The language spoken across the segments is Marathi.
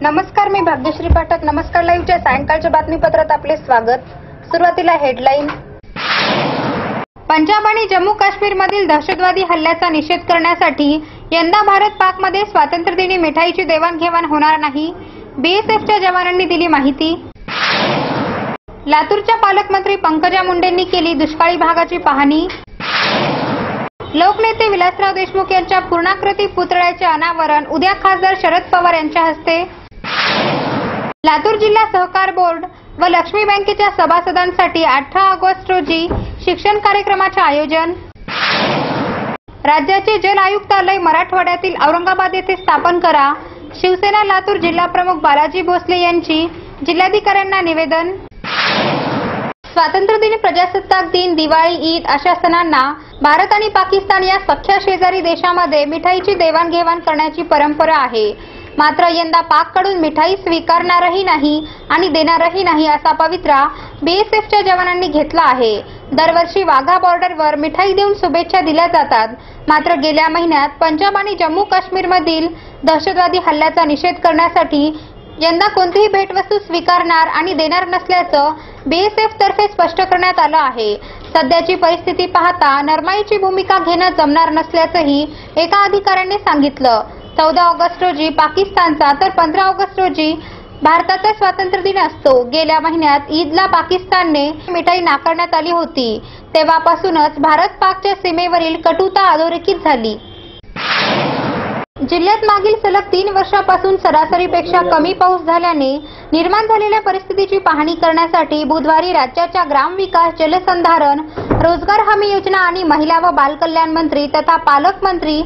नमस्कार मी भाग्यश्री पाठक. नमस्कार लाईव्हच्या सायंकाळच्या बातमीपत्रात आपले स्वागत. सुरुवातीला हेडलाईन. पंजाब आणि जम्मू काश्मीर मधील दहशतवादी हल्ल्याचा निषेध करण्यासाठी यंदा भारत पाकमध्ये स्वातंत्र्यदिनी मिठाईची देवाणघेवाण होणार नाही. बीएसएफच्या जवानांनी दिली माहिती. लातूरच्या पालकमंत्री पंकजा मुंडेंनी केली दुष्काळी भागाची पाहणी. लोकनेते विलासराव देशमुख यांच्या पूर्णाकृती पुतळ्याचे अनावरण उद्या खासदार शरद पवार यांच्या हस्ते. लातूर जिल्हा सहकार बोर्ड व लक्ष्मी बँकेच्या सभासदांसाठी अठरा ऑगस्ट रोजी शिक्षण कार्यक्रमाचे आयोजन. राज्याचे जल आयुक्तालय मराठवाड्यातील औरंगाबाद येथे स्थापन करा. शिवसेना लातूर जिल्हा प्रमुख बालाजी भोसले यांची जिल्हाधिकाऱ्यांना निवेदन. स्वातंत्र्य दिन प्रजासत्ताक दिन दिवाळी ईद अशा सणांना भारत आणि पाकिस्तान या सख्या शेजारी देशामध्ये मिठाईची देवाणघेवाण करण्याची परंपरा आहे. मात्र यंदा पाककडून मिठाई स्वीकारणारही नाही आणि देणारही नाही असा पवित्रा बीएसएफच्या जवानांनी घेतला आहे. दरवर्षी वाघा बॉर्डरवर मिठाई देऊन शुभेच्छा दिल्या जातात. मात्र गेल्या महिन्यात पंजाब आणि जम्मू काश्मीरमधील दहशतवादी हल्ल्याचा निषेध करण्यासाठी यंदा कोणतीही भेटवस्तू स्वीकारणार आणि देणार नसल्याचं बीएसएफ तर्फे स्पष्ट करण्यात आलं आहे. सध्याची परिस्थिती पाहता नरमाईची भूमिका घेणं जमणार नसल्याचंही एका अधिकाऱ्याने सांगितलं. चौदा ऑगस्ट रोजी पाकिस्तानचा तर पंधरा ऑगस्ट रोजी भारताचा स्वातंत्र्य दिन असतो. गेल्या महिन्यात ईदला पाकिस्तानने मिठाई नाकारण्यात आली होती. तेव्हापासूनच भारत पाकच्या सीमेवरील कटुता अधोरेखित झाली. जिल्ह्यात मागील सलग तीन वर्षापासून सरासरीपेक्षा कमी पाऊस झाल्याने निर्माण झालेल्या परिस्थितीची पाहणी करण्यासाठी बुधवारी राज्याच्या ग्रामविकास जलसंधारण रोजगार हमी योजना आणि महिला व बालकल्याण मंत्री तथा पालकमंत्री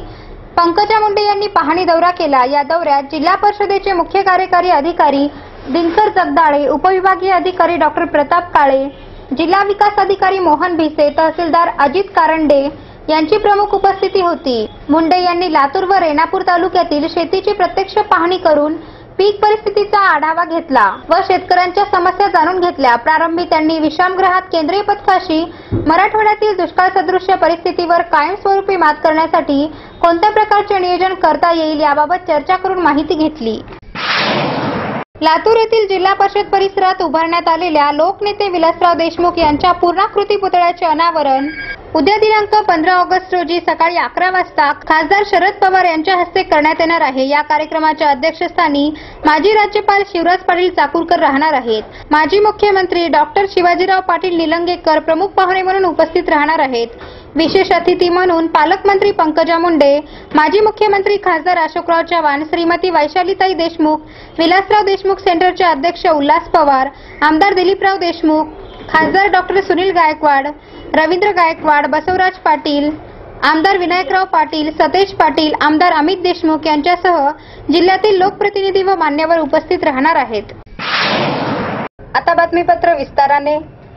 पंकजा मुंडे यांनी पाहणी दौरा केला. या दौऱ्यात जिल्हा परिषदेचे मुख्य कार्यकारी अधिकारी दिनकर जगदाळे उपविभागीय अधिकारी डॉक्टर प्रताप काळे जिल्हा विकास अधिकारी मोहन भिसे तहसीलदार अजित कारंडे यांची प्रमुख उपस्थिती होती. मुंडे यांनी लातूर व रेणापूर तालुक्यातील शेतीची प्रत्यक्ष पाहणी करून पीक परिस्थितीचा आढावा घेतला व शेतकऱ्यांच्या समस्या जाणून घेतल्या. प्रारंभी त्यांनी विश्रामगृहात केंद्रीय पथकाशी मराठवाड्यातील दुष्काळ सदृश्य परिस्थितीवर कायमस्वरूपी मात करण्यासाठी कोणत्या प्रकारचे नियोजन करता येईल याबाबत चर्चा करून माहिती घेतली. लातूर येथील जिल्हा परिषद परिसरात उभारण्यात आलेल्या लोकनेते विलासराव देशमुख यांच्या पूर्णाकृती पुतळ्याचे अनावरण. उद्या दिनांक पंधरा ऑगस्ट रोजी सकाळी अकरा वाजता खासदार शरद पवार यांच्या हस्ते करण्यात येणार आहे. या कार्यक्रमाच्या अध्यक्षस्थानी माजी राज्यपाल शिवराज पाटील चाकूरकर राहणार आहेत. माजी मुख्यमंत्री डॉक्टर शिवाजीराव पाटील निलंगेकर प्रमुख पाहुणे म्हणून उपस्थित राहणार आहेत. विशेष अतिथी म्हणून पालकमंत्री पंकजा मुंडे माजी मुख्यमंत्री खासदार अशोकराव चव्हाण श्रीमती वैशालीताई देशमुख विलासराव देशमुख सेंटरचे अध्यक्ष उल्हास पवार आमदार दिलीपराव देशमुख खासदार डॉक्टर सुनील गायकवाड रवींद्र गायकवाड बसवराज पाटील आमदार विनायकराव पाटील सतेज पाटील आमदार अमित देशमुख यांच्यासह जिल्ह्यातील लोकप्रतिनिधी व मान्यवर उपस्थित राहणार आहेत. आता बातमीपत्र विस्ताराने.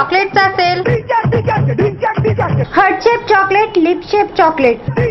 चॉकलेटचा sale heart shape chocolate lip shape chocolate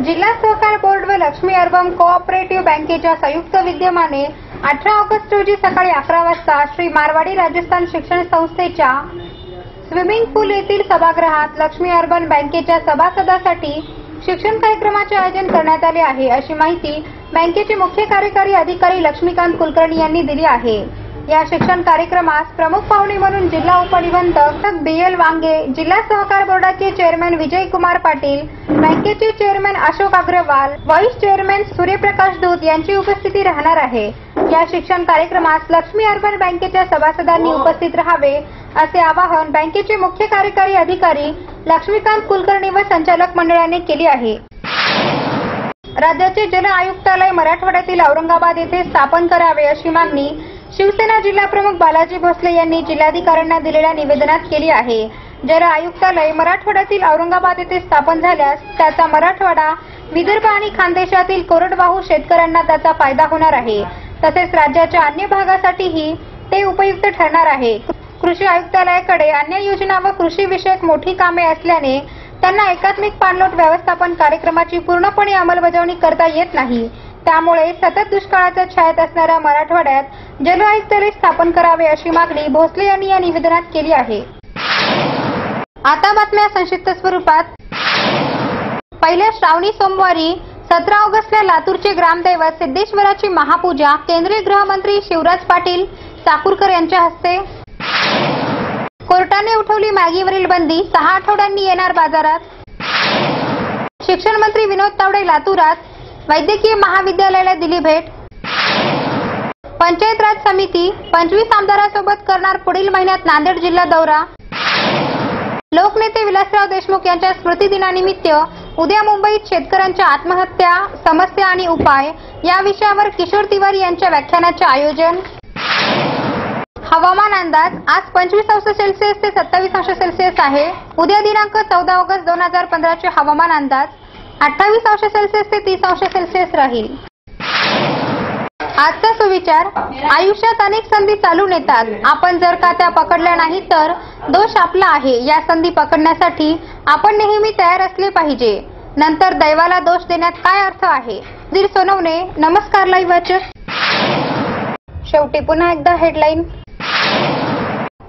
जिल्हा सहकार बोर्ड व लक्ष्मी अर्बन कोऑपरेटिव्ह बँकेच्या संयुक्त विद्यमाने अठरा ऑगस्ट रोजी सकाळी अकरा वाजता श्री मारवाडी राजस्थान शिक्षण संस्थेच्या स्विमिंग पूल येथील सभागृहात लक्ष्मी अर्बन बँकेच्या सभासदासाठी शिक्षण कार्यक्रमाचे आयोजन करण्यात आले आहे. अशी माहिती बँकेचे मुख्य कार्यकारी अधिकारी लक्ष्मीकांत कुलकर्णी यांनी दिली आहे. या शिक्षण कार्यक्रमास प्रमुख पाहुणे म्हणून जिल्हा उपनिबंधक बी एल वांगे जिल्हा सहकार बोर्डाचे चेअरमॅन विजय कुमार पाटील बँकेचे chairman Ashok Agarwal vice chairman Suryaprakash Doot यांची उपस्थिती राहणार आहे. या शिक्षण कार्यक्रमास लक्ष्मी अर्बन बँकेच्या सभासदांनी उपस्थित राहावे असे आवाहन बँकेचे मुख्य कार्यकारी अधिकारी लक्ष्मीकांत कुलकर्णी व संचालक मंडळाने केले आहे. राज्याचे जल आयुक्तालय मराठवाड्यातील औरंगाबाद येथे स्थापन करावे अशी मागणी शिवसेना जिल्हाप्रमुख बालाजी भोसले यांनी जिल्हाधिकाऱ्यांना दिलेल्या निवेदनात केली आहे. जर आयुक्तालय मराठवाड्यातील औरंगाबाद येथे स्थापन झाल्यास त्याचा मराठवाडा विदर्भ आणि खानदेशातील कोरडवाहू शेतकऱ्यांना त्याचा फायदा होणार आहे. तसेच राज्याच्या अन्य भागासाठीही ते उपयुक्त ठरणार आहे. कृषी आयुक्तालयाकडे अन्य योजना व कृषी विषयक मोठी कामे असल्याने त्यांना एकात्मिक पाणलोट व्यवस्थापन कार्यक्रमाची पूर्णपणे अंमलबजावणी करता येत नाही. त्यामुळे सतत दुष्काळाच्या छायेत असणाऱ्या मराठवाड्यात जल आयुक्तालय स्थापन करावे अशी मागणी भोसले यांनी या निवेदनात केली आहे. आता बातम्या संक्षिप्त स्वरूपात. पहिल्या श्रावणी सोमवारी सतरा ऑगस्टला लातूरचे ग्रामदैवत सिद्धेश्वराची महापूजा केंद्रीय गृहमंत्री शिवराज पाटील चाकूरकर यांच्या हस्ते. कोर्टाने उठवली मॅगीवरील बंदी सहा आठवड्यांनी येणार बाजारात. शिक्षण मंत्री विनोद तावडे लातूरात. वैद्यकीय महाविद्यालयाला दिली भेट पंचायत राज समिती पंचवीस आमदारांसोबत करणार पुढील महिन्यात नांदेड जिल्हा दौरा. लोकनेते विलासराव देशमुख यांच्या स्मृतिदिनानिमित्त उद्या मुंबईत शेतकऱ्यांच्या आत्महत्या समस्या आणि उपाय या विषयावर किशोर तिवारी यांच्या व्याख्यानाचे आयोजन. हवामान अंदाज आज पंचवीस अंश सेल्सिअस ते सत्तावीस अंश सेल्सिअस आहे. उद्या दिनांक चौदा ऑगस्ट दोन हजार पंधराचे हवामान अंदाज अठ्ठावीस अंश सेल्सिअस ते तीस अंश सेल्सिअस राहील. आजचा सुविचार आयुष्यात अनेक संधी चालून येतात आपण जर का त्या पकडल्या नाही तर दोष आपला आहे. या संधी पकडण्यासाठी आपण नेहमी तयार असले पाहिजे. नंतर दैवाला दोष देण्यात काय अर्थ आहे? दीर सोनवणे नमस्कार लाईव्ह वाचक. शेवटी पुन्हा एकदा हेडलाईन.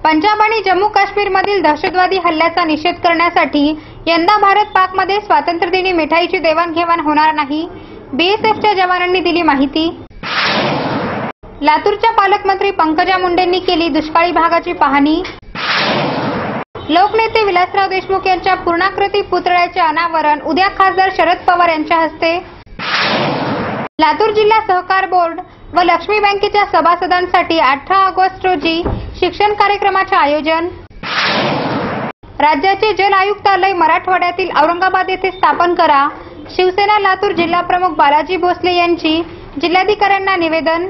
पंजाब आणि जम्मू काश्मीरमधील दहशतवादी हल्ल्याचा निषेध करण्यासाठी यंदा भारत पाकमध्ये स्वातंत्र्यदिनी मिठाईची देवाणघेवाण होणार नाही. बीएसएफच्या जवानांनी दिली माहिती. लातूरच्या पालकमंत्री पंकजा मुंडेंनी केली दुष्काळी भागाची पाहणी. लोकनेते विलासराव देशमुख यांच्या पूर्णाकृती पुतळ्याचे अनावरण उद्या खासदार शरद पवार यांच्या हस्ते. लातूर जिल्हा सहकार बोर्ड व लक्ष्मी बँकेच्या सभासदांसाठी अठरा ऑगस्ट रोजी शिक्षण कार्यक्रमाचे आयोजन. राज्याचे जल आयुक्तालय मराठवाड्यातील औरंगाबाद येथे स्थापन करा. शिवसेना लातूर जिल्हाप्रमुख बालाजी भोसले यांची जिल्हाधिकाऱ्यांना निवेदन.